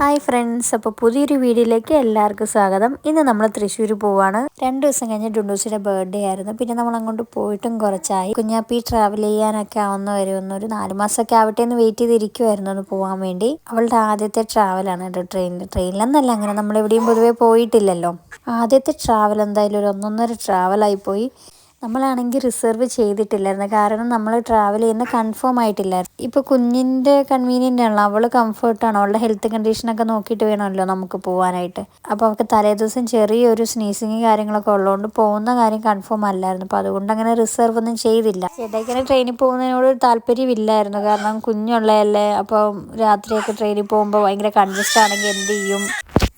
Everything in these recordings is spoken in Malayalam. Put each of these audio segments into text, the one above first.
ഹായ് ഫ്രണ്ട്സ് അപ്പോൾ പുതിയൊരു വീഡിയോയിലേക്ക് എല്ലാവർക്കും സ്വാഗതം. ഇന്ന് നമ്മൾ തൃശ്ശൂർ പോവാണ്. രണ്ട് ദിവസം കഴിഞ്ഞ് ഡുണ്ടൂസിയുടെ ബർത്ത്ഡേ ആയിരുന്നു. പിന്നെ നമ്മൾ അങ്ങോട്ട് പോയിട്ടും കുറച്ചായി. കുഞ്ഞാപ്പി ട്രാവൽ ചെയ്യാനൊക്കെ ആവുന്ന വരുമെന്ന് ഒരു നാല് മാസമൊക്കെ ആവട്ടെ എന്ന് വെയിറ്റ് ചെയ്തിരിക്കുമായിരുന്നു ഒന്ന് പോകാൻ വേണ്ടി. അവളുടെ ആദ്യത്തെ ട്രാവലാണ് കേട്ടോ ട്രെയിനിൽ ട്രെയിനിലെന്നല്ല അങ്ങനെ നമ്മൾ എവിടെയും പൊതുവേ പോയിട്ടില്ലല്ലോ. ആദ്യത്തെ ട്രാവൽ എന്തായാലും ഒരു ഒന്നൊന്നര ട്രാവലായി പോയി. നമ്മളാണെങ്കിൽ റിസർവ് ചെയ്തിട്ടില്ലായിരുന്നു. കാരണം നമ്മൾ ട്രാവൽ ചെയ്യുന്ന കൺഫേം ആയിട്ടില്ലായിരുന്നു. ഇപ്പോൾ കുഞ്ഞിന്റെ കൺവീനിയന്റ് ആണല്ലോ. അവൾ കംഫർട്ടാണ് അവളുടെ ഹെൽത്ത് കണ്ടീഷനൊക്കെ നോക്കിയിട്ട് വേണമല്ലോ നമുക്ക് പോകാനായിട്ട് അപ്പോൾ അവൾക്ക് തലേദിവസം ചെറിയൊരു സ്നീസിങ് കാര്യങ്ങളൊക്കെ ഉള്ളതുകൊണ്ട് പോകുന്ന കാര്യം കൺഫേം അല്ലായിരുന്നു. അപ്പോൾ അതുകൊണ്ട് അങ്ങനെ റിസർവ് ഒന്നും ചെയ്തില്ല. ചേട്ടായിക്കനെ ട്രെയിനിൽ പോകുന്നതിനോട് താല്പര്യമില്ലായിരുന്നു. കാരണം കുഞ്ഞുള്ളതല്ലേ. അപ്പോൾ രാത്രിയൊക്കെ ട്രെയിനിൽ പോകുമ്പോൾ ഭയങ്കര കൺജസ്റ്റ് ആണെങ്കിൽ എന്ത് ചെയ്യും?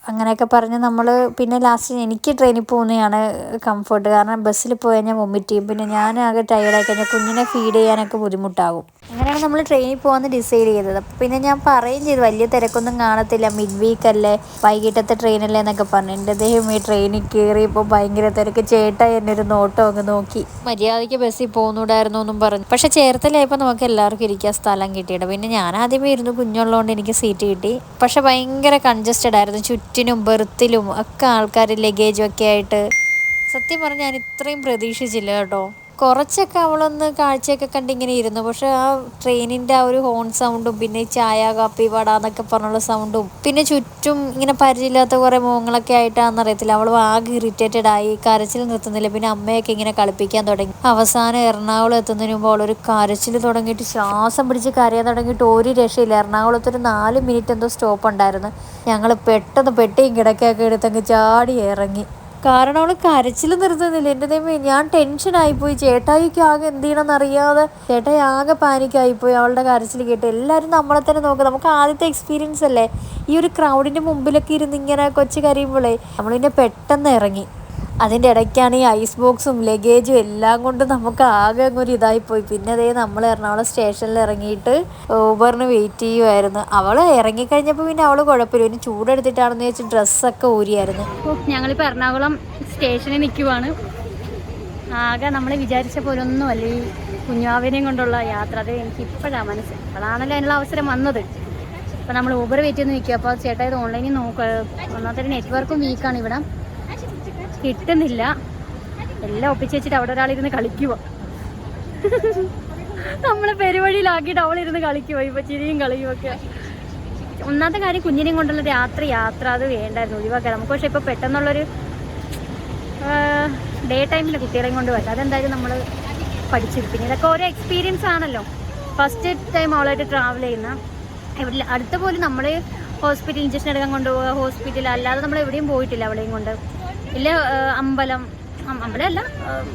അങ്ങനെയൊക്കെ പറഞ്ഞ് നമ്മൾ പിന്നെ ലാസ്റ്റ് എനിക്ക് ട്രെയിനിൽ പോകുന്നതാണ് കംഫർട്ട് കാരണം ബസ്സിൽ പോയി കഴിഞ്ഞാൽ വൊമിറ്റ് ചെയ്യും. പിന്നെ ഞാൻ ആകെ ടയർഡായി കഴിഞ്ഞാൽ കുഞ്ഞിനെ ഫീഡ് ചെയ്യാനൊക്കെ ബുദ്ധിമുട്ടാകും. അങ്ങനെയാണ് നമ്മൾ ട്രെയിനിൽ പോകാമെന്ന് ഡിസൈഡ് ചെയ്തത്. പിന്നെ ഞാൻ പറയുകയും ചെയ്തു വലിയ തിരക്കൊന്നും കാണത്തില്ല. മിഡ് വീക്ക് അല്ലേ? വൈകിട്ടത്തെ ട്രെയിനല്ലേ എന്നൊക്കെ പറഞ്ഞു. എന്റെ അദ്ദേഹം ഈ ട്രെയിനിൽ കയറിയപ്പോൾ ഭയങ്കര തിരക്ക്. ചേട്ട എന്നെ ഒരു നോട്ടം അങ്ങ് നോക്കി. മര്യാദയ്ക്ക് ബസ്സിൽ പോകുന്നുണ്ടായിരുന്നു എന്നും പറഞ്ഞു. പക്ഷെ ചേർത്തലായപ്പോൾ നമുക്ക് എല്ലാവർക്കും ഇരിക്കാൻ സ്ഥലം കിട്ടിയിട്ട്. പിന്നെ ഞാൻ ആദ്യമേ ഇരുന്നു കുഞ്ഞുള്ളതുകൊണ്ട് എനിക്ക് സീറ്റ് കിട്ടി. പക്ഷെ ഭയങ്കര കൺജസ്റ്റഡ് ആയിരുന്നു. ചുറ്റിനും ബെർത്തിലും ഒക്കെ ആൾക്കാർ ലഗേജും ഒക്കെ ആയിട്ട്. സത്യം പറഞ്ഞാൽ ഞാൻ ഇത്രയും പ്രതീക്ഷിച്ചില്ല കേട്ടോ. കുറച്ചൊക്കെ അവളൊന്ന് കാഴ്ചയൊക്കെ കണ്ടിങ്ങനെ ഇരുന്നു. പക്ഷെ ആ ട്രെയിനിന്റെ ആ ഒരു ഹോൺ സൗണ്ടും പിന്നെ ചായ കാപ്പി വട എന്നൊക്കെ പറഞ്ഞുള്ള സൗണ്ടും പിന്നെ ചുറ്റും ഇങ്ങനെ പരിചയമില്ലാത്ത കുറേ മുഖങ്ങളൊക്കെ ആയിട്ടാണെന്നറിയത്തില്ല അവൾ ആകെ ഇറിറ്റേറ്റഡ് ആയി. കരച്ചിൽ നിർത്തുന്നില്ല. പിന്നെ അമ്മയൊക്കെ ഇങ്ങനെ കളിപ്പിക്കാൻ തുടങ്ങി. അവസാനം എറണാകുളം എത്തുന്നതിന് മുമ്പ് അവളൊരു കരച്ചിൽ തുടങ്ങിയിട്ട് ശ്വാസം പിടിച്ച് കരയാൻ തുടങ്ങിയിട്ട് ഒരു രക്ഷയില്ല. എറണാകുളത്ത് ഒരു നാല് മിനിറ്റ് എന്തോ സ്റ്റോപ്പ് ഉണ്ടായിരുന്നു. ഞങ്ങൾ പെട്ടെന്ന് പെട്ടിയും കിടക്കയൊക്കെ എടുത്തങ്ങ് ചാടി ഇറങ്ങി. കാരണം അവൾ കരച്ചിൽ നിർത്തുന്നില്ല. എന്റെ ദൈവമേ ഞാൻ ടെൻഷനായിപ്പോയി ചേട്ടായിക്ക് ആകെ എന്ത് ചെയ്യണമെന്ന് അറിയാതെ ചേട്ടായി ആകെ പാനിക്കായിപ്പോയി അവളുടെ കരച്ചിൽ കേട്ട്. എല്ലാവരും നമ്മളെ തന്നെ നോക്കുക നമുക്ക് ആദ്യത്തെ എക്സ്പീരിയൻസ് അല്ലേ? ഈ ഒരു ക്രൗഡിന്റെ മുമ്പിലൊക്കെ ഇരുന്ന് ഇങ്ങനെ കൊച്ചു കരയുമ്പോഴേ നമ്മളിന്നെ പെട്ടെന്ന് ഇറങ്ങി. അതിന്റെ ഇടയ്ക്കാണ് ഈ ഐസ് ബോക്സും ലഗേജും എല്ലാം കൊണ്ട് നമുക്ക് ആകെ ഒരു ഇതായിപ്പോയി പിന്നെ അതേ നമ്മൾ എറണാകുളം സ്റ്റേഷനിൽ ഇറങ്ങിയിട്ട് ഊബറിന് വെയിറ്റ് ചെയ്യുമായിരുന്നു അവൾ ഇറങ്ങിക്കഴിഞ്ഞപ്പോൾ പിന്നെ അവൾ കുഴപ്പമില്ല. പിന്നെ ചൂടെടുത്തിട്ടാണെന്ന് വെച്ച് ഡ്രസ്സൊക്കെ ഊരിയായിരുന്നു. ഞങ്ങളിപ്പോൾ എറണാകുളം സ്റ്റേഷനിൽ നിൽക്കുവാണ് ആകെ നമ്മൾ വിചാരിച്ച പോലെ ഒന്നുമല്ല. ഈ കുഞ്ഞാവിനെയും കൊണ്ടുള്ള യാത്ര. അത് എനിക്ക് ഇപ്പോഴാണ് മനസ്സ്. അതാണല്ലോ അതിനുള്ള അവസരം വന്നത്. അപ്പോൾ നമ്മൾ ഊബർ വെയിറ്റ് ചെയ്ത് നിൽക്കുക അപ്പോൾ ചേട്ടാ ഇത് ഓൺലൈനിൽ നോക്കുക ഒന്നാമത്തെ നെറ്റ്വർക്കും വീക്കാണ് ഇവിടെ. കിട്ടുന്നില്ല. എല്ലാം ഒപ്പിച്ച് വെച്ചിട്ട് അവിടെ ഒരാളിരുന്ന് കളിക്കുവോ. നമ്മളെ പെരുവഴിയിലാക്കിയിട്ട് അവളിരുന്ന് കളിക്കുവോ ഇപ്പൊ ചിരിയും കളിയും ഒക്കെ ഒന്നാമത്തെ കാര്യം കുഞ്ഞിനെയും കൊണ്ടുള്ള രാത്രി യാത്ര അത് വേണ്ടായിരുന്നു ഒഴിവാക്കാൻ. നമുക്ക് പക്ഷെ ഇപ്പൊ പെട്ടെന്നുള്ളൊരു ഡേ ടൈമിൽ കുട്ടികളെയും കൊണ്ട് വരാം അതെന്തായാലും നമ്മൾ പഠിച്ചിരിക്കുന്നത് ഇതൊക്കെ ഓരോ എക്സ്പീരിയൻസ് ആണല്ലോ. ഫസ്റ്റ് ടൈം അവളായിട്ട് ട്രാവൽ ചെയ്യുന്ന. എവിടെ അടുത്ത പോലും നമ്മൾ ഹോസ്പിറ്റൽ ഇഞ്ചക്ഷൻ എടുക്കാൻ കൊണ്ടുപോകുക ഹോസ്പിറ്റൽ അല്ലാതെ നമ്മൾ എവിടെയും പോയിട്ടില്ല അവളെയും കൊണ്ട്. ഇല്ല അമ്പലം. അമ്പലമല്ല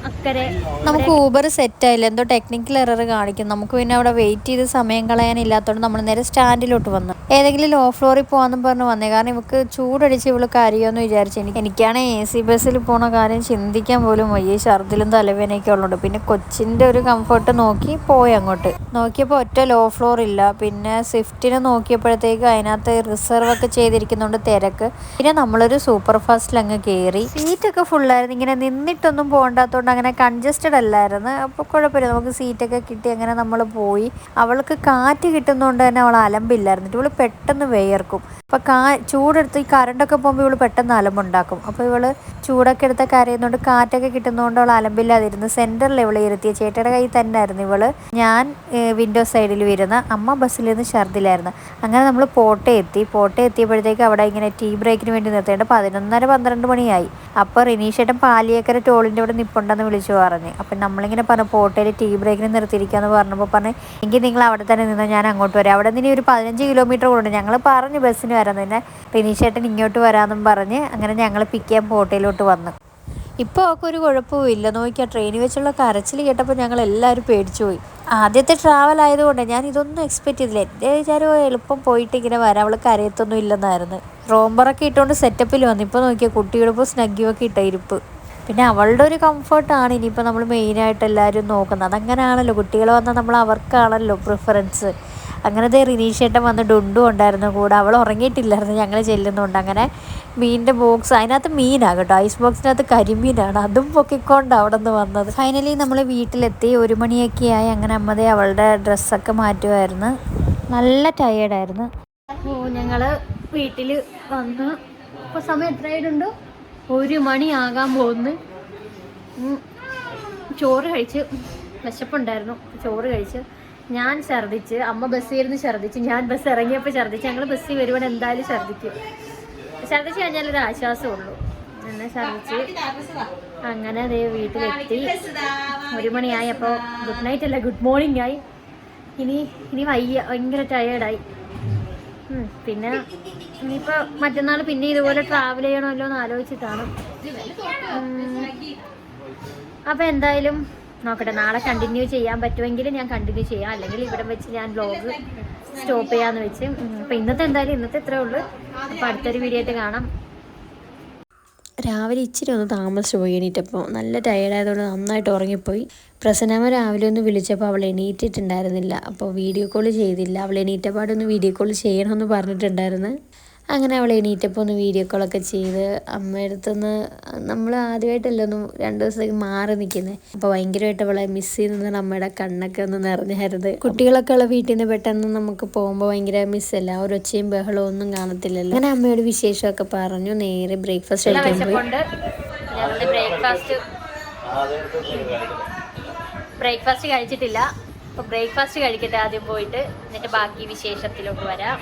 അക്കരെ നമുക്ക് ഊബർ സെറ്റ് ആയില്ല? എന്തോ ടെക്നിക്കൽ എറർ കാണിക്കും നമുക്ക് പിന്നെ അവിടെ വെയിറ്റ് ചെയ്ത് സമയം കളയാനില്ലാത്തതുകൊണ്ട് നമ്മൾ നേരെ സ്റ്റാൻഡിലോട്ട് വന്നു. ഏതെങ്കിലും ലോ ഫ്ലോറിൽ പോകാമെന്ന് പറഞ്ഞ് വന്നേ. കാരണം ഇവക്ക് ചൂടടിച്ച് ഇവൾ കാര്യമെന്ന് വിചാരിച്ചു എനിക്ക് എനിക്കാണ് എ സി ബസ്സിൽ പോണ കാര്യം ചിന്തിക്കാൻ പോലും വയ്യ. ഛർദിലും തലവേനയൊക്കെ ഉള്ളുണ്ട്. പിന്നെ കൊച്ചിന്റെ ഒരു കംഫർട്ട് നോക്കി പോയി അങ്ങോട്ട്. നോക്കിയപ്പോൾ ഒറ്റ ലോ ഫ്ലോർ ഇല്ല. പിന്നെ സ്വിഫ്റ്റിനെ നോക്കിയപ്പോഴത്തേക്ക് അതിനകത്ത് റിസർവ് ഒക്കെ ചെയ്തിരിക്കുന്നുണ്ട് തിരക്ക്. പിന്നെ നമ്മളൊരു സൂപ്പർ ഫാസ്റ്റിൽ അങ്ങ് കയറി സീറ്റൊക്കെ ഫുള്ളായിരുന്നു ഇങ്ങനെ നിന്നിട്ടൊന്നും പോകണ്ടാത്തതുകൊണ്ട് അങ്ങനെ കൺജസ്റ്റഡ് അല്ലായിരുന്നു. അപ്പോൾ കുഴപ്പമില്ല. നമുക്ക് സീറ്റൊക്കെ കിട്ടി അങ്ങനെ നമ്മൾ പോയി. അവൾക്ക് കാറ്റ് കിട്ടുന്നതുകൊണ്ട് തന്നെ അവൾ അലമ്പില്ലായിരുന്നു. ഇവൾ പെട്ടെന്ന് വേർക്കും അപ്പോൾ കാ ചൂടെടുത്ത് ഈ കറണ്ടൊക്കെ പോകുമ്പോൾ ഇവൾ പെട്ടെന്ന് അലമ്പുണ്ടാക്കും. അപ്പോൾ ഇവൾ ചൂടൊക്കെ എടുത്ത കരയുന്നതുകൊണ്ട് കാറ്റൊക്കെ കിട്ടുന്നതുകൊണ്ട് അവൾ അലമ്പില്ലാതിരുന്ന് സെന്ററിൽ ഇവളെ ഇരുത്തിയ. ചേട്ടയുടെ കയ്യിൽ തന്നെ ആയിരുന്നു ഇവൾ. ഞാൻ വിൻഡോ സൈഡിൽ വരുന്ന അമ്മ ബസ്സിൽ നിന്ന് ഛർദിലായിരുന്നു. അങ്ങനെ നമ്മൾ പോട്ടെ എത്തി. പോട്ടെ എത്തിയപ്പോഴത്തേക്ക് അവിടെ ഇങ്ങനെ ടീ ബ്രേക്കിന് വേണ്ടി നിർത്തേണ്ട പതിനൊന്നര പന്ത്രണ്ട് മണിയായി. അപ്പോൾ റിനീഷേട്ടൻ പാലിയേക്കര ടോളിന്റെ അവിടെ നിപ്പുണ്ടെന്ന് വിളിച്ചു പറഞ്ഞു. അപ്പം നമ്മളിങ്ങനെ പറഞ്ഞു പോട്ടയിൽ ടീ ബ്രേക്കിന് നിർത്തിയിരിക്കാന്ന് പറഞ്ഞപ്പോൾ പറഞ്ഞു എങ്കിൽ നിങ്ങൾ അവിടെ തന്നെ നിന്നോ ഞാൻ അങ്ങോട്ട് വരാം. അവിടെ നിന്ന് ഒരു പതിനഞ്ച് കിലോമീറ്റർ കൂടുണ്ട്. ഞങ്ങൾ പറഞ്ഞു ബസ്സിന് വരാൻ തന്നെ റിനീഷേട്ടൻ ഇങ്ങോട്ട് വരാമെന്നും പറഞ്ഞ് അങ്ങനെ ഞങ്ങൾ പിക്ക് ചെയ്യാൻ പോട്ടയിലോട്ട് വന്നു. ഇപ്പോൾ ഒക്കെ ഒരു കുഴപ്പവും ഇല്ല. നോക്കിയാൽ ട്രെയിനിൽ വെച്ചുള്ള കരച്ചിൽ കേട്ടപ്പോൾ ഞങ്ങൾ എല്ലാവരും പേടിച്ചു പോയി. ആദ്യത്തെ ട്രാവൽ ആയതുകൊണ്ട് ഞാൻ ഇതൊന്നും എക്സ്പെക്ട് ചെയ്തില്ല. എന്റെ വിചാരം എളുപ്പം പോയിട്ട് ഇങ്ങനെ വരാം. അവൾ കരയത്തൊന്നും ഇല്ലെന്നായിരുന്നു. റോംബറൊക്കെ ഇട്ടുകൊണ്ട് സെറ്റപ്പിൽ വന്നു. ഇപ്പോൾ നോക്കിയാൽ കുട്ടികളിപ്പോൾ സ്നഗ്ഗിയൊക്കെ ഇട്ട ഇരിപ്പ്. പിന്നെ അവളുടെ ഒരു കംഫർട്ടാണ് ഇനിയിപ്പോൾ നമ്മൾ മെയിനായിട്ട് എല്ലാവരും നോക്കുന്നത്. അതങ്ങനെയാണല്ലോ കുട്ടികൾ വന്നാൽ നമ്മൾ അവർക്കാണല്ലോ പ്രിഫറൻസ് അങ്ങനത്തെ റിനീഷേട്ടൻ വന്ന് ഡുണ്ടു ഉണ്ടായിരുന്നു കൂടെ. അവൾ ഉറങ്ങിയിട്ടില്ലായിരുന്നു ഞങ്ങൾ ചെല്ലുന്നുണ്ട്. അങ്ങനെ മീനിന്റെ ബോക്സ് അതിനകത്ത് മീനാണ് കേട്ടോ. ഐസ് ബോക്സിനകത്ത് കരിമീനാണ്. അതും പൊക്കിക്കൊണ്ട് അവിടെ നിന്ന് വന്നത്. ഫൈനലി നമ്മൾ വീട്ടിലെത്തി. ഒരു മണിയൊക്കെ ആയി അങ്ങനെ അമ്മതേ അവളുടെ ഡ്രസ്സൊക്കെ മാറ്റുമായിരുന്നു നല്ല ടയേർഡായിരുന്നു ഓ ഞങ്ങൾ വീട്ടിൽ വന്ന്. ഇപ്പോൾ സമയം എത്രയായിട്ടുണ്ട്? ഒരു മണിയാകാൻ പോകുന്നു. ചോറ് കഴിച്ച് വിശപ്പുണ്ടായിരുന്നു. ചോറ് കഴിച്ച്. ഞാൻ ഛർദ്ദിച്ച് അമ്മ ബസ്സിൽ ഇരുന്ന് ഛർദ്ദിച്ച് ഞാൻ ബസ് ഇറങ്ങിയപ്പോൾ ഛർദ്ദിച്ച് ഞങ്ങൾ ബസ്സിൽ വരുമ്പോൾ എന്തായാലും ഛർദ്ദിക്കും ഛർദ്ദിച്ച് കഴിഞ്ഞാൽ ഒരു ആശ്വാസമുള്ളൂ എന്നെ ഛർദ്ദിച്ച് അങ്ങനെ അതേ വീട്ടിലെത്തി. ഒരു മണിയായി അപ്പോൾ ഗുഡ് നൈറ്റ് അല്ല ഗുഡ് മോർണിംഗ് ആയി. ഇനി ഇനി വയ്യ ഭയങ്കര ടയേർഡായി പിന്നെ ഇനിയിപ്പോൾ മറ്റന്നാൾ പിന്നെ ഇതുപോലെ ട്രാവൽ ചെയ്യണമല്ലോ എന്ന് ആലോചിച്ചിട്ടാണ്. അപ്പോൾ എന്തായാലും നോക്കട്ടെ നാളെ കണ്ടിന്യൂ ചെയ്യാൻ പറ്റുമെങ്കിൽ ഞാൻ കണ്ടിന്യൂ ചെയ്യാം. അല്ലെങ്കിൽ ഇവിടെ വെച്ച് ഞാൻ ബ്ലോഗ് സ്റ്റോപ്പ് ചെയ്യാമെന്ന് വെച്ച്. അപ്പോൾ ഇന്നത്തെ എന്തായാലും ഇന്നത്തെ ഇത്രേ ഉള്ളൂ. അപ്പോൾ അടുത്തൊരു വീഡിയോ ആയിട്ട് കാണാം. രാവിലെ ഇച്ചിരി ഒന്ന് താമസിച്ചു പോയി എണീറ്റപ്പോൾ നല്ല ടയേർഡായതുകൊണ്ട് നന്നായിട്ട് ഉറങ്ങിപ്പോയി. പ്രസന്നമ്മ രാവിലെ ഒന്ന് വിളിച്ചപ്പോൾ അവൾ എണീറ്റിട്ടുണ്ടായിരുന്നില്ല. അപ്പോൾ വീഡിയോ കോൾ ചെയ്തില്ല. അവൾ എണീറ്റപ്പാടൊന്ന് വീഡിയോ കോൾ ചെയ്യണമെന്ന് പറഞ്ഞിട്ടുണ്ടായിരുന്നു. അങ്ങനെ അവൾ എണീറ്റപ്പോൾ ഒന്ന് വീഡിയോ കോളൊക്കെ ചെയ്ത് അമ്മയടുത്തുനിന്ന് നമ്മൾ ആദ്യമായിട്ടല്ലേ ഒന്ന് രണ്ട് ദിവസത്തേക്ക് മാറി നിൽക്കുന്നത് അപ്പോൾ ഭയങ്കരമായിട്ട് അവളെ മിസ് ചെയ്യുന്നതാണ് അമ്മയുടെ കണ്ണൊക്കെ ഒന്ന് നിറഞ്ഞായിരുന്നു. കുട്ടികളൊക്കെ ഉള്ള വീട്ടിൽ നിന്ന് പെട്ടെന്ന് നമുക്ക് പോകുമ്പോൾ ഭയങ്കര മിസ്സല്ല ഒരു ഒച്ചയും ബഹളവും ഒന്നും കാണത്തില്ലല്ലോ. അങ്ങനെ അമ്മയോട് വിശേഷമൊക്കെ പറഞ്ഞു. നേരെ ബ്രേക്ക്ഫാസ്റ്റ് കഴിക്കാൻ പോയി. ബ്രേക്ക്ഫാസ്റ്റ് ബ്രേക്ക്ഫാസ്റ്റ് കഴിച്ചിട്ടില്ല. അപ്പോൾ ബ്രേക്ക്ഫാസ്റ്റ് കഴിക്കട്ടെ ആദ്യം പോയിട്ട്. എന്നിട്ട് ബാക്കി വിശേഷത്തിലോട്ട് വരാം.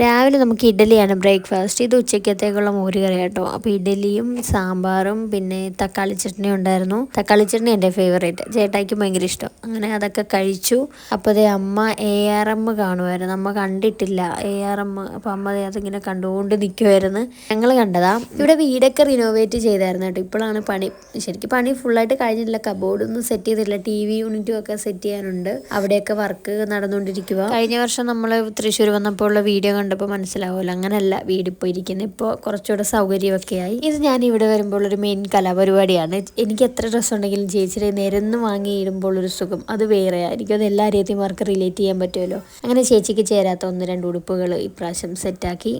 രാവിലെ നമുക്ക് ഇഡലിയാണ് ബ്രേക്ക്ഫാസ്റ്റ് ഇത് ഉച്ചയ്ക്കത്തേക്കുള്ള മോര് കറി കേട്ടോ. അപ്പോൾ ഇഡലിയും സാമ്പാറും പിന്നെ തക്കാളി ചട്നി ഉണ്ടായിരുന്നു. തക്കാളി ചട്നി എന്റെ ഫേവറേറ്റ് ചേട്ടായിക്ക് ഭയങ്കര ഇഷ്ടം. അങ്ങനെ അതൊക്കെ കഴിച്ചു. അപ്പോൾ അതേ അമ്മ എ ആർ എം കാണുമായിരുന്നു അമ്മ കണ്ടിട്ടില്ല എ ആർ എം അപ്പോൾ അമ്മ അതിങ്ങനെ കണ്ടുകൊണ്ട് നിൽക്കുമായിരുന്നു ഞങ്ങൾ കണ്ടതാ. ഇവിടെ വീടൊക്കെ റിനോവേറ്റ് ചെയ്തായിരുന്നു കേട്ടോ. ഇപ്പോഴാണ് പണി. ശരിക്കും പണി ഫുള്ളായിട്ട് കഴിഞ്ഞിട്ടില്ല. കബോർഡ് ഒന്നും സെറ്റ് ചെയ്തില്ല ടി വി യൂണിറ്റും ഒക്കെ സെറ്റ് ചെയ്യാനുണ്ട്. അവിടെയൊക്കെ വർക്ക് നടന്നുകൊണ്ടിരിക്കുക കഴിഞ്ഞ വർഷം നമ്മൾ തൃശ്ശൂർ വന്നപ്പോൾ ഉള്ള വീഡിയോ കണ്ടപ്പോൾ മനസ്സിലാവുമല്ലോ അങ്ങനെയല്ല വീട് ഇപ്പോൾ ഇരിക്കുന്നത് ഇപ്പോൾ കുറച്ചുകൂടെ സൗകര്യമൊക്കെ ആയി. ഇത് ഞാൻ ഇവിടെ വരുമ്പോൾ ഒരു മെയിൻ കലാപരിപാടിയാണ്. എനിക്ക് എത്ര ഡ്രസ്സ് ഉണ്ടെങ്കിലും ചേച്ചിയുടെ നിരന്ന് വാങ്ങി ഇടുമ്പോൾ ഒരു സുഖം. അത് വേറെയാണ് എനിക്കത് എല്ലാ രീതിമാർക്ക് റിലേറ്റ് ചെയ്യാൻ പറ്റുമല്ലോ. അങ്ങനെ ചേച്ചിക്ക് ചേരാത്ത ഒന്ന് രണ്ട് ഉടുപ്പുകൾ ഇപ്രാവശ്യം സെറ്റാക്കി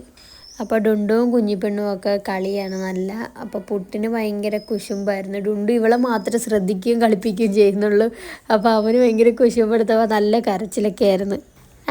അപ്പോൾ ഡുണ്ടും കുഞ്ഞിപ്പെണ്ണും ഒക്കെ കളിയാണ് നല്ല. അപ്പോൾ പുട്ടിന് ഭയങ്കര കുശുമ്പായിരുന്നു. ഡുണ്ടു ഇവളെ മാത്രം ശ്രദ്ധിക്കുകയും കളിപ്പിക്കുകയും ചെയ്യുന്നുള്ളൂ. അപ്പോൾ അവന് ഭയങ്കര കുശുമ്പെടുത്തപ്പോൾ നല്ല കരച്ചിലൊക്കെ ആയിരുന്നു.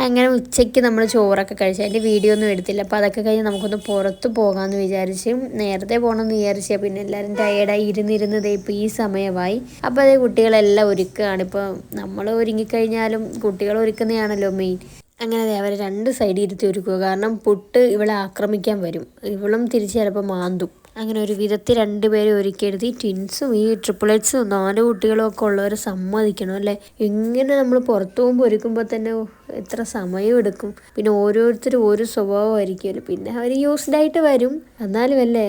അങ്ങനെ ഉച്ചയ്ക്ക് നമ്മൾ ചോറൊക്കെ കഴിച്ചു അതിന്റെ വീഡിയോ ഒന്നും എടുത്തില്ല. അപ്പോൾ അതൊക്കെ കഴിഞ്ഞ് നമുക്കൊന്ന് പുറത്ത് പോകാമെന്ന് വിചാരിച്ച് നേരത്തെ പോകണമെന്ന് വിചാരിച്ചാൽ പിന്നെ എല്ലാവരും ടയേർഡായി ഇരുന്നിരുന്നത് ഇപ്പോൾ ഈ സമയമായി. അപ്പോൾ അതേ കുട്ടികളെല്ലാം ഒരുക്കുകയാണ് ഇപ്പോൾ നമ്മൾ ഒരുങ്ങിക്കഴിഞ്ഞാലും കുട്ടികൾ ഒരുക്കുന്നതാണല്ലോ മെയിൻ അങ്ങനെ അതെ അവരെ രണ്ട് സൈഡിൽ ഇരുത്തി ഒരുക്കുക. കാരണം പുട്ട് ഇവളെ ആക്രമിക്കാൻ വരും. ഇവളും തിരിച്ച് ചിലപ്പോൾ മാന്തും. അങ്ങനെ ഒരു വിധത്തിൽ രണ്ടുപേരും ഒരുക്കിയെടുത്തി ട്വിൻസും ഈ ട്രിപ്പിൾ എയ്റ്റ്സും നാല് കുട്ടികളും ഒക്കെ ഉള്ളവരെ സമ്മതിക്കണം അല്ലേ? ഇങ്ങനെ നമ്മൾ പുറത്തു പോകുമ്പോൾ ഒരുക്കുമ്പോൾ തന്നെ എത്ര സമയം എടുക്കും? പിന്നെ ഓരോരുത്തരും ഓരോ സ്വഭാവമായിരിക്കുമല്ലോ. പിന്നെ അവർ യൂസ്ഡ് ആയിട്ട് വരും. എന്നാലും അല്ലേ?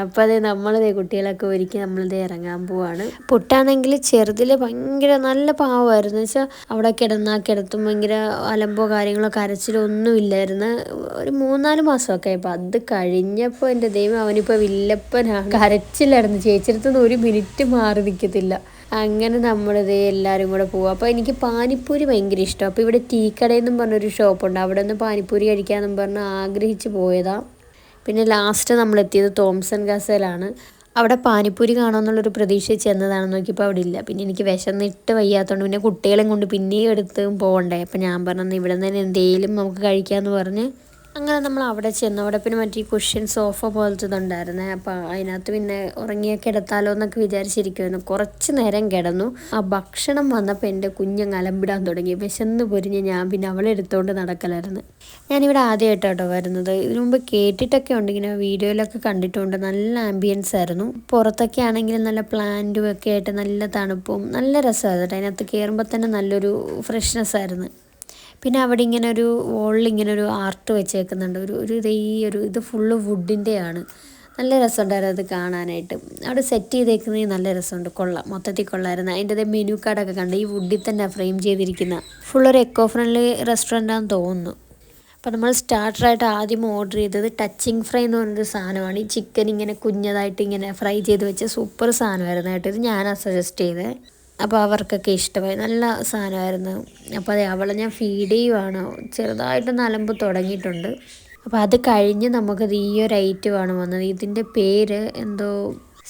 അപ്പോൾ അതെ നമ്മളതേ കുട്ടികളൊക്കെ ഒരുക്കി നമ്മളതേ ഇറങ്ങാൻ പോവാണ്. പൊട്ടാണെങ്കിൽ ചെറുതിൽ ഭയങ്കര നല്ല പാവമായിരുന്നു വെച്ചാൽ അവിടെ കിടന്നാൽ കിടത്തും ഭയങ്കര അലമ്പോ കാര്യങ്ങളോ കരച്ചിലോ ഒന്നും ഇല്ലായിരുന്നു. ഒരു മൂന്നാൽ മാസമൊക്കെ ആയപ്പോൾ അത് കഴിഞ്ഞപ്പോൾ എന്റെ ദൈവം അവനിപ്പോൾ വില്ലപ്പനാണ്. കരച്ചിലായിരുന്നു. ചേച്ചിടത്തുനിന്ന് ഒരു മിനിറ്റ് മാറി നിൽക്കത്തില്ല. അങ്ങനെ നമ്മളിത് എല്ലാവരും കൂടെ പോകും അപ്പോൾ എനിക്ക് പാനിപ്പൂരി ഭയങ്കര ഇഷ്ടം. അപ്പോൾ ഇവിടെ ടീ പറഞ്ഞൊരു ഷോപ്പുണ്ട്. അവിടെ നിന്ന് പാനിപ്പൂരി കഴിക്കാമെന്നും പറഞ്ഞ് ആഗ്രഹിച്ച് പോയതാണ് പിന്നെ ലാസ്റ്റ് നമ്മൾ എത്തിയത് തോംസൺ ഗസലാണ്. അവിടെ പാനിപ്പൂരി കാണാമെന്നുള്ളൊരു പ്രതീക്ഷ ചെന്നതാണെന്ന് നോക്കിയപ്പോൾ അവിടെ ഇല്ല. പിന്നെ എനിക്ക് വിശന്നിട്ട് വയ്യാത്തതുകൊണ്ട് പിന്നെ കുട്ടികളെയും കൊണ്ട് പിന്നെയും എടുത്തും പോകണ്ടേ അപ്പോൾ ഞാൻ പറഞ്ഞു ഇവിടെ നിന്ന് തന്നെ എന്തെങ്കിലും നമുക്ക് കഴിക്കാമെന്ന് പറഞ്ഞ് അങ്ങനെ നമ്മൾ അവിടെ ചെന്നു. അവിടെ പിന്നെ മറ്റേ കുഷ്യൻ സോഫ പോലത്തെ ഉണ്ടായിരുന്നേ അപ്പോൾ അതിനകത്ത് പിന്നെ ഉറങ്ങിയ കിടത്താലോ എന്നൊക്കെ വിചാരിച്ചിരിക്കുമായിരുന്നു കുറച്ച് നേരം കിടന്നു. ആ ഭക്ഷണം വന്നപ്പോൾ എന്റെ കുഞ്ഞങ്ങ് അലമ്പിടാൻ തുടങ്ങി. വിശന്ന് പൊരിഞ്ഞ് ഞാൻ പിന്നെ അവളെ എടുത്തുകൊണ്ട് നടക്കലായിരുന്നു. ഞാനിവിടെ ആദ്യമായിട്ടാട്ടോ വരുന്നത്. ഇതിനു മുമ്പ് കേട്ടിട്ടൊക്കെ ഉണ്ട്. ഇങ്ങനെ വീഡിയോയിലൊക്കെ കണ്ടിട്ടുണ്ട്. നല്ല ആംബിയൻസ് ആയിരുന്നു. പുറത്തൊക്കെ ആണെങ്കിലും നല്ല പ്ലാന്റും ഒക്കെ ആയിട്ട് നല്ല തണുപ്പും നല്ല രസമായിരുന്നു. കേട്ടോ അതിനകത്ത് കയറുമ്പോൾ തന്നെ നല്ലൊരു ഫ്രഷ്നെസ് ആയിരുന്നു. പിന്നെ അവിടെ ഇങ്ങനെ ഒരു വോളിൽ ഇങ്ങനെ ഒരു ആർട്ട് വെച്ചേക്കുന്നുണ്ട്. ഒരു ഒരു ഈ ഒരു ഇത് ഫുള്ള് വുഡിന്റെയാണ് നല്ല രസമുണ്ടായിരുന്നു അത് കാണാനായിട്ട്. അവിടെ സെറ്റ് ചെയ്തേക്കുന്നത് നല്ല രസമുണ്ട്. കൊള്ളാം. മൊത്തത്തിൽ കൊള്ളായിരുന്നു. അതിന്റെ മെനു കാർഡൊക്കെ കണ്ട് ഈ വുഡിൽ തന്നെ ഫ്രെയിം ചെയ്തിരിക്കുന്ന ഫുൾ ഒരു എക്കോ ഫ്രണ്ട്ലി റെസ്റ്റോറന്റാണെന്ന് തോന്നുന്നു. അപ്പോൾ നമ്മൾ സ്റ്റാർട്ടറായിട്ട് ആദ്യം ഓർഡർ ചെയ്തത് ടച്ചിങ് ഫ്രൈ എന്ന് പറഞ്ഞൊരു സാധനമാണ്. ഈ ചിക്കൻ ഇങ്ങനെ കുഞ്ഞതായിട്ട് ഇങ്ങനെ ഫ്രൈ ചെയ്ത് വെച്ച സൂപ്പർ സാധനമായിരുന്നു കേട്ടോ. ഇത് ഞാനാണ് സജസ്റ്റ് ചെയ്തത് അപ്പോൾ അവർക്കൊക്കെ ഇഷ്ടമായി. നല്ല സാധനമായിരുന്നു. അപ്പോൾ അതെ അവളെ ഞാൻ ഫീഡ് ചെയ്യുവാണ്. ചെറുതായിട്ട് നലമ്പ് തുടങ്ങിയിട്ടുണ്ട്. അപ്പോൾ അത് കഴിഞ്ഞ് നമുക്കത് ഈ ഒരു ഐറ്റമാണ് വന്നത്. ഇതിന്റെ പേര് എന്തോ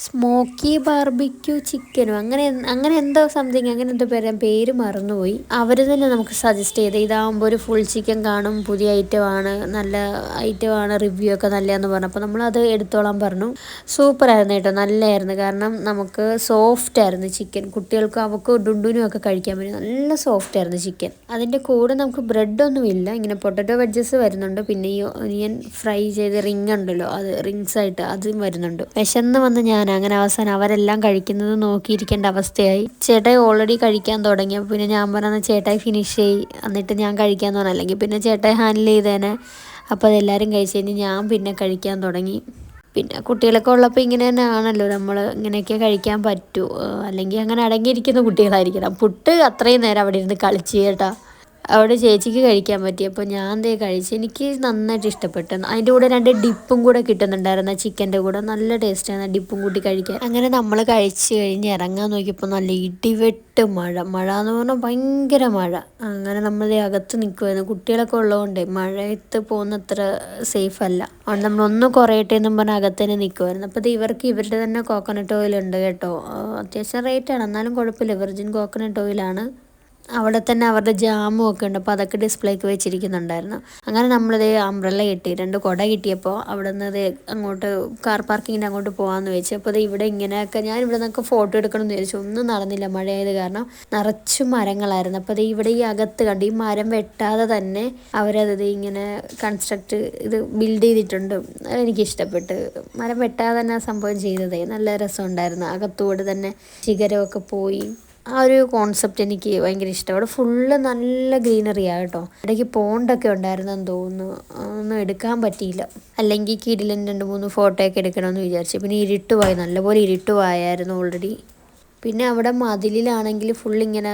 സ്മോക്കി ബാർബിക്യൂ ചിക്കനോ? അങ്ങനെ അങ്ങനെ എന്തോ സംതിങ് അങ്ങനെ എന്തോ പേര് പേര് മറന്നുപോയി. അവർ തന്നെ നമുക്ക് സജസ്റ്റ് ചെയ്ത് ഇതാകുമ്പോൾ ഒരു ഫുൾ ചിക്കൻ കാണും പുതിയ ആണ് നല്ല ഐറ്റം ആണ് റിവ്യൂ ഒക്കെ നല്ലതെന്ന് പറഞ്ഞു. അപ്പോൾ നമ്മളത് എടുത്തോളാൻ പറഞ്ഞു. സൂപ്പറായിരുന്നു കേട്ടോ നല്ലതായിരുന്നു കാരണം നമുക്ക് സോഫ്റ്റ് ആയിരുന്നു ചിക്കൻ കുട്ടികൾക്കും അവർക്ക് ഡുണ്ടുനും ഒക്കെ കഴിക്കാൻ പറ്റും നല്ല സോഫ്റ്റ് ആയിരുന്നു ചിക്കൻ അതിന്റെ കൂടെ നമുക്ക് ബ്രെഡൊന്നും ഇല്ല. ഇങ്ങനെ പൊട്ടറ്റോ വെഡ്ജസ് വരുന്നുണ്ട്. പിന്നെ ഈ ഒനിയൻ ഫ്രൈ ചെയ്ത് റിങ് ഉണ്ടല്ലോ അത് റിങ്സ് ആയിട്ട് അതും വരുന്നുണ്ട്. വിശന്ന് വന്ന് ഞാൻ അങ്ങനെ അവസാനം അവരെല്ലാം കഴിക്കുന്നത് നോക്കിയിരിക്കേണ്ട അവസ്ഥയായി. ചേട്ടായി ഓൾറെഡി കഴിക്കാൻ തുടങ്ങി. അപ്പോൾ പിന്നെ ഞാൻ പറഞ്ഞ ചേട്ടായി ഫിനിഷ് ചെയ് എന്നിട്ട് ഞാൻ കഴിക്കാൻ തുടങ്ങി അല്ലെങ്കിൽ പിന്നെ ചേട്ടായി ഹാൻഡിൽ ചെയ്തേനെ. അപ്പോൾ അതെല്ലാവരും കഴിച്ച് കഴിഞ്ഞ് ഞാൻ പിന്നെ കഴിക്കാൻ തുടങ്ങി. പിന്നെ കുട്ടികളൊക്കെ ഉള്ളപ്പോൾ ഇങ്ങനെ തന്നെ ആണല്ലോ നമ്മൾ ഇങ്ങനെയൊക്കെ കഴിക്കാൻ പറ്റൂ. അല്ലെങ്കിൽ അങ്ങനെ അടങ്ങിയിരിക്കുന്ന കുട്ടികളായിരിക്കണം. പുട്ട് അത്രയും നേരം അവിടെ ഇരുന്ന് കളിച്ച് കേട്ടോ. അവിടെ ചേച്ചിക്ക് കഴിക്കാൻ പറ്റി. അപ്പോൾ ഞാൻ ദേ കഴിച്ച് എനിക്ക് നന്നായിട്ട് ഇഷ്ടപ്പെട്ടു. അതിന്റെ കൂടെ രണ്ട് ഡിപ്പും കൂടെ കിട്ടുന്നുണ്ടായിരുന്നു. ചിക്കന്റെ കൂടെ നല്ല ടേസ്റ്റാണ് ഡിപ്പും കൂട്ടി കഴിക്കാൻ. അങ്ങനെ നമ്മൾ കഴിച്ച് കഴിഞ്ഞ് ഇറങ്ങാൻ നോക്കിയപ്പോൾ നല്ല ഇടിവെട്ട് മഴ. മഴ എന്ന് പറഞ്ഞാൽ ഭയങ്കര മഴ. അങ്ങനെ നമ്മൾ അകത്ത് നിൽക്കുമായിരുന്നു കുട്ടികളൊക്കെ ഉള്ളതുകൊണ്ട് മഴയത്ത് പോകുന്നത്ര സേഫ് അല്ല. അതുകൊണ്ട് നമ്മൾ ഒന്ന് കുറയട്ടെ എന്നും പറഞ്ഞാൽ അകത്ത് തന്നെ നിൽക്കുമായിരുന്നു അപ്പോൾ ഇവർക്ക് ഇവരുടെ തന്നെ കോക്കനട്ട് ഓയിൽ ഉണ്ട് കേട്ടോ. അത്യാവശ്യം റേറ്റാണ് എന്നാലും കുഴപ്പമില്ല. വെർജിൻ കോക്കനട്ട് ഓയിലാണ് അവിടെ തന്നെ അവരുടെ ജാമും ഒക്കെ ഉണ്ട്. അപ്പോൾ അതൊക്കെ ഡിസ്പ്ലേക്ക് വെച്ചിരിക്കുന്നുണ്ടായിരുന്നു. അങ്ങനെ നമ്മളിത് അംബ്രല്ല കിട്ടി രണ്ട് കുട കിട്ടിയപ്പോൾ അവിടെ നിന്ന് ഇത് അങ്ങോട്ട് കാർ പാർക്കിങ്ങിന്റെ അങ്ങോട്ട് പോകാമെന്ന് വെച്ചു അപ്പോൾ ഇത് ഇവിടെ ഇങ്ങനെയൊക്കെ ഞാൻ ഇവിടെ നിന്നൊക്കെ ഫോട്ടോ എടുക്കണമെന്ന് വിചാരിച്ചു. ഒന്നും നടന്നില്ല മഴയായത് കാരണം നിറച്ചു മരങ്ങളായിരുന്നു. അപ്പോൾ ഇത് ഇവിടെ ഈ അകത്ത് കണ്ട് ഈ മരം വെട്ടാതെ തന്നെ അവരത് ഇങ്ങനെ കൺസ്ട്രക്ട് ഇത് ബിൽഡ് ചെയ്തിട്ടുണ്ട്. എനിക്ക് ഇഷ്ടപ്പെട്ട് മരം വെട്ടാതെ തന്നെ സംഭവം ചെയ്തതേ. നല്ല രസമുണ്ടായിരുന്നു. അകത്തോട് തന്നെ ശിഖരമൊക്കെ പോയി. ആ ഒരു കോൺസെപ്റ്റ് എനിക്ക് ഭയങ്കര ഇഷ്ടം. അവിടെ ഫുള്ള് നല്ല ഗ്രീനറിയാണ് കേട്ടോ. ഇടയ്ക്ക് പോണ്ടൊക്കെ ഉണ്ടായിരുന്നെന്ന് തോന്നുന്നു. ഒന്നും എടുക്കാൻ പറ്റിയില്ല. അല്ലെങ്കിൽ കിടിലൻ രണ്ട് മൂന്ന് ഫോട്ടോ ഒക്കെ എടുക്കണമെന്ന് വിചാരിച്ചു. പിന്നെ ഇരുട്ടുപോയി നല്ലപോലെ ഇരുട്ടുപോയായിരുന്നു ഓൾറെഡി പിന്നെ അവിടെ മതിലിലാണെങ്കിൽ ഫുള്ളിങ്ങനെ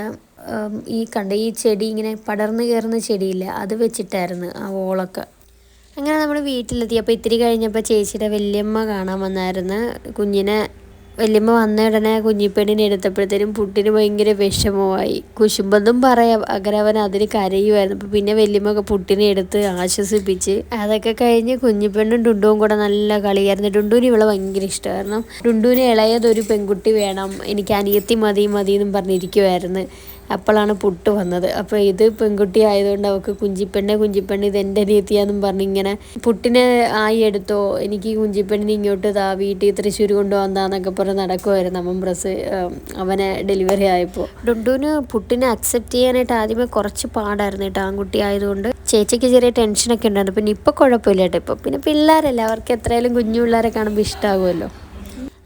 ഈ കണ്ട ഈ ചെടി ഇങ്ങനെ പടർന്നു കയറുന്ന ചെടിയില്ല. അത് വെച്ചിട്ടായിരുന്നു ആ ഓളൊക്കെ അങ്ങനെ നമ്മൾ വീട്ടിലെത്തി. അപ്പോൾ ഇത്തിരി കഴിഞ്ഞപ്പോൾ ചേച്ചിയുടെ വല്യമ്മ കാണാൻ വന്നായിരുന്നു. കുഞ്ഞിനെ വല്യമ്മ വന്ന ഉടനെ കുഞ്ഞിപ്പെണ്ണിനെ എടുത്തപ്പോഴത്തേനും പുട്ടിന് ഭയങ്കര വിഷമമായി. കുശുമ്പെന്നും പറയാം. അങ്ങനെ അവൻ അതിന് കരയുമായിരുന്നു അപ്പോൾ പിന്നെ വല്യമ്മ പുട്ടിനെ എടുത്ത് ആശ്വസിപ്പിച്ച് അതൊക്കെ കഴിഞ്ഞ് കുഞ്ഞിപ്പെണ്ണും ഡുണ്ടുവും കൂടെ നല്ല കളിയായിരുന്നു. ഡുണ്ടുവിന് ഇവളെ ഭയങ്കര ഇഷ്ടം കാരണം ഡുണ്ടുവിന് ഇളയതൊരു പെൺകുട്ടി വേണം. എനിക്ക് അനിയത്തി മതി മതി എന്നും പറഞ്ഞിരിക്കുമായിരുന്നു അപ്പോഴാണ് പുട്ട് വന്നത്. അപ്പോൾ ഇത് പെൺകുട്ടി ആയതുകൊണ്ട് അവൾക്ക് കുഞ്ചിപ്പെണ്ണെ കുഞ്ചിപ്പെണ്ണ് ഇത് എന്റെ രീതിയാണെന്നും പറഞ്ഞ് ഇങ്ങനെ പുട്ടിനെ ആയി എടുത്തോ എനിക്ക് കുഞ്ചിപ്പെണ്ണിനെ ഇങ്ങോട്ട് താ വീട്ടിൽ തൃശ്ശൂർ കൊണ്ടുവന്നാന്നൊക്കെ പറഞ്ഞ് നടക്കുമായിരുന്നു അമ്മൻ പ്രസ് അവനെ ഡെലിവറി ആയപ്പോൾ ഡുണ്ടുവിന് പുട്ടിനെ അക്സെപ്റ്റ് ചെയ്യാനായിട്ട് ആദ്യമേ കുറച്ച് പാടായിരുന്നു കേട്ടോ ആൺകുട്ടി ആയതുകൊണ്ട്. ചേച്ചിക്ക് ചെറിയ ടെൻഷനൊക്കെ ഉണ്ടായിരുന്നു. പിന്നെ ഇപ്പോൾ കുഴപ്പമില്ല കേട്ടോ. ഇപ്പോൾ പിന്നെ പിള്ളേരല്ലേ അവർക്ക് എത്രയായാലും കുഞ്ഞു പിള്ളേരെ കാണുമ്പോൾ ഇഷ്ടമാകുമല്ലോ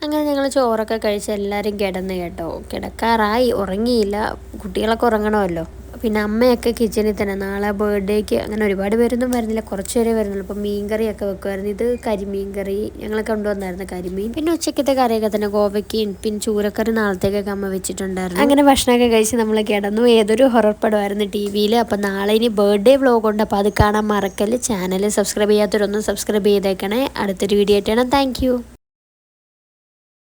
അങ്ങനെ ഞങ്ങൾ ചോറൊക്കെ കഴിച്ച് എല്ലാവരും കിടന്ന് കേട്ടോ. കിടക്കാറായി. ഉറങ്ങിയില്ല. കുട്ടികളൊക്കെ ഉറങ്ങണമല്ലോ. പിന്നെ അമ്മയൊക്കെ കിച്ചണിൽ തന്നെ. നാളെ ബർത്ത്ഡേക്ക് അങ്ങനെ ഒരുപാട് പേരൊന്നും വരുന്നില്ല. കുറച്ച് പേരെ വരുന്നുള്ളൂ. അപ്പം മീൻകറിയൊക്കെ വെക്കുമായിരുന്നു ഇത് കരിമീൻ കറി ഞങ്ങൾ കൊണ്ടുവന്നായിരുന്നു കരിമീൻ. പിന്നെ ഉച്ചക്കത്തെ കറിയൊക്കെ തന്നെ ഗോവയ്ക്കും പിന്നെ ചൂരക്കറി നാളത്തേക്കൊക്കെ അമ്മ വെച്ചിട്ടുണ്ടായിരുന്നു. അങ്ങനെ ഭക്ഷണമൊക്കെ കഴിച്ച് നമ്മൾ കിടന്നു. ഏതൊരു ഹൊറർ ടി വിയിൽ അപ്പം നാളെ ഇനി ബർത്ത്ഡേ വ്ലോഗ് ഉണ്ട്. അപ്പോൾ അത് കാണാൻ മറക്കൽ. ചാനൽ സബ്സ്ക്രൈബ് ചെയ്യാത്തവരൊന്നും സബ്സ്ക്രൈബ് ചെയ്തേക്കണേ. അടുത്തൊരു വീഡിയോ ആയിട്ടാണ് താങ്ക്